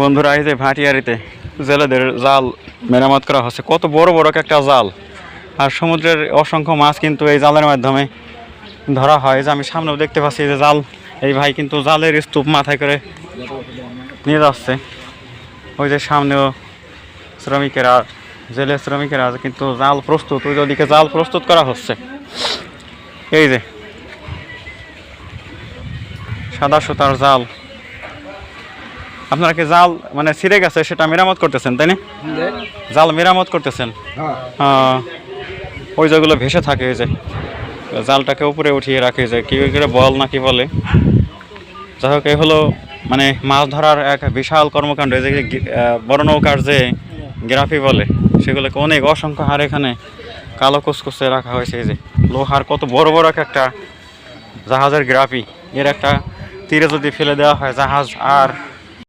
বন্ধুরা, এই যে ভাটিয়ারিতে জেলেদের জাল মেরামত করা হচ্ছে। কত বড় বড় একটা জাল। আর সমুদ্রের অসংখ্য মাছ কিন্তু এই জালের মাধ্যমে ধরা হয়। যে আমি সামনেও দেখতে পাচ্ছি যে জাল। এই ভাই কিন্তু জালের স্তূপ মাথায় করে নিয়ে যাচ্ছে। ওই যে সামনেও শ্রমিকেরা, জেলের শ্রমিকেরা কিন্তু জাল প্রস্তুত। ওই ওদিকে জাল প্রস্তুত করা হচ্ছে। এই যে সাদা সুতার জাল। আপনারা কি জাল মানে ছিঁড়ে গেছে সেটা মেরামত করতেছেন তাই না? জাল মেরামত করতেছেন? আহ, ওই যেগুলো ভেসে থাকে ওই যে জালটাকে উপরে উঠিয়ে রাখে যে কি করে বল না কি বলে। যাই হোক এই হলো মানে মাছ ধরার এক বিশাল কর্মকাণ্ড এই যে বড় নৌকার যে গ্রাফি বলে সেগুলোকে অনেক অসংখ্য হার এখানে কালো কুচকুচে রাখা হয়েছে এই যে লোহার কত বড় বড় এক একটা জাহাজের গ্রাফি। এর একটা তীরে যদি ফেলে দেওয়া হয় জাহাজ আর